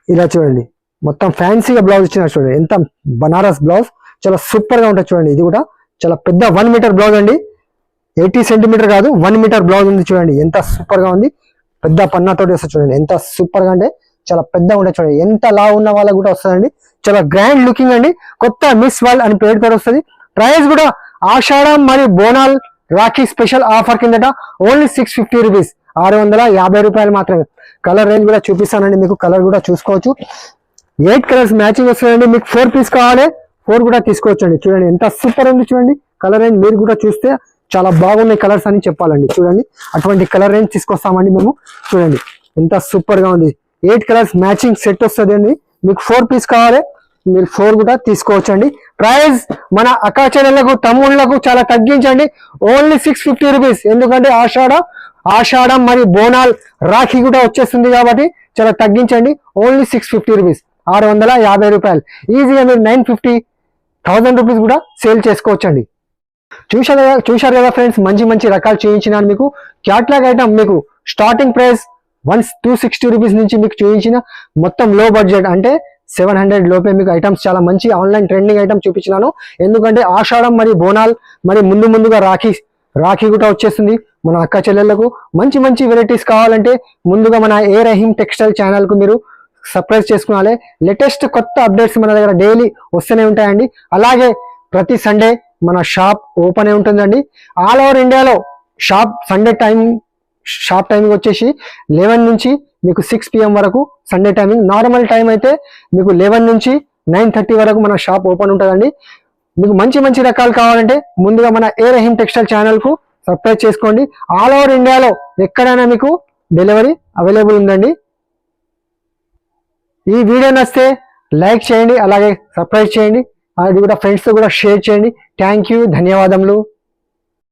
ఇలా చూడండి. మొత్తం ఫ్యాన్సీగా బ్లౌజ్ ఇచ్చినారు చూడండి. ఎంత బనారస్ బ్లౌజ్. చాలా సూపర్గా ఉంటుంది చూడండి. ఇది కూడా చాలా పెద్ద వన్ మీటర్ బ్లౌజ్ అండి. ఎయిటీ సెంటీమీటర్ కాదు వన్ మీటర్ బ్లౌజ్ ఉంది చూడండి. ఎంత సూపర్గా ఉంది. పెద్ద పన్నాతోటి వస్తుంది చూడండి. ఎంత సూపర్గా అంటే చాలా పెద్ద ఉంటుంది చూడండి. ఎంత లా ఉన్న వాళ్ళకి కూడా వస్తుందండి. చాలా గ్రాండ్ లుకింగ్ అండి. కొత్త మిస్ వరల్డ్ అని పేరుతో వస్తుంది. ప్రైస్ కూడా ఆషాఢం మరియు బోనాల్ రాఖీ స్పెషల్ ఆఫర్ కిందట ఓన్లీ సిక్స్ ఫిఫ్టీ రూపీస్ ఆరు వందల యాభై రూపాయలు మాత్రమే. కలర్ రేంజ్ కూడా చూపిస్తానండి మీకు. కలర్ కూడా చూసుకోవచ్చు. ఎయిట్ కలర్స్ మ్యాచింగ్ వస్తుందండి మీకు ఫోర్ పీస్ కావాలి. ఫోర్ కూడా తీసుకోవచ్చండి. చూడండి ఎంత సూపర్ ఉంది చూడండి. కలర్ రేంజ్ మీరు కూడా చూస్తే చాలా బాగున్నాయి కలర్స్ అని చెప్పాలండి. చూడండి అటువంటి కలర్ రేంజ్ తీసుకొస్తామండి మేము. చూడండి ఎంత సూపర్గా ఉంది. ఎయిట్ కలర్స్ మ్యాచింగ్ సెట్ వస్తుంది అండి మీకు ఫోర్ పీస్ కావాలి. మీరు ఫోర్ కూడా తీసుకోవచ్చండి. ప్రైస్ మన అక్కాచెల్లెలకు తమ్ముళ్ళకు చాలా తగ్గించండి. ఓన్లీ సిక్స్ ఫిఫ్టీ రూపీస్ ఎందుకంటే ఆషాఢ ఆషాఢం మరియు బోనాల్ రాఖీ కూడా వచ్చేస్తుంది కాబట్టి చాలా తగ్గించండి. ఓన్లీ సిక్స్ ఫిఫ్టీ రూపీస్ ఆరు వందల యాభై రూపాయలు. ఈజీగా మీరు నైన్ ఫిఫ్టీ థౌసండ్ రూపీస్ కూడా సేల్ చేసుకోవచ్చండి. చూసారు చూశారు కదా ఫ్రెండ్స్ మంచి మంచి రకాలు చూపించినాను మీకు. క్యాట్లాగ్ ఐటమ్ మీకు starting price one two sixty rupees నుంచి మీకు చూపించిన మొత్తం లో బడ్జెట్ అంటే సెవెన్ హండ్రెడ్ లోపే మీకు ఐటమ్స్ చాలా మంచి ఆన్లైన్ ట్రెండింగ్ ఐటమ్ చూపించినాను. ఎందుకంటే ఆషాఢం మరియు బోనాల్ మరి ముందు ముందుగా రాఖీ రాఖీ కూడా వచ్చేస్తుంది మన అక్క చెల్లెళ్ళకు మంచి మంచి వెరైటీస్ కావాలంటే ముందుగా మన ఏ రహీం టెక్స్టైల్ ఛానల్కు మీరు సబ్స్క్రైబ్ చేసుకోవాలి లేటెస్ట్ కొత్త అప్డేట్స్ మన దగ్గర డైలీ వస్తూనే ఉంటాయండి. అలాగే ప్రతి సండే మన షాప్ ఓపెన్ అయి ఉంటుందండి. ఆల్ ఓవర్ ఇండియాలో shop Sunday time shop timing వచ్చేసి లెవెన్ నుంచి మీకు సిక్స్ పిఎం వరకు సండే టైమింగ్. నార్మల్ టైం అయితే మీకు లెవెన్ నుంచి నైన్ థర్టీ వరకు మన షాప్ ఓపెన్ ఉంటుందండి. మీకు మంచి మంచి రకాలు కావాలంటే ముందుగా మన ఏ రహీం టెక్స్టైల్ ఛానల్కు సబ్స్క్రైబ్ చేసుకోండి. ఆల్ ఓవర్ ఇండియాలో ఎక్కడైనా మీకు డెలివరీ అవైలబుల్ ఉందండి. ఈ వీడియో నచ్చితే లైక్ చేయండి అలాగే సబ్స్క్రైబ్ చేయండి. అది కూడా ఫ్రెండ్స్తో కూడా షేర్ చేయండి. థ్యాంక్ యూ ధన్యవాదములు.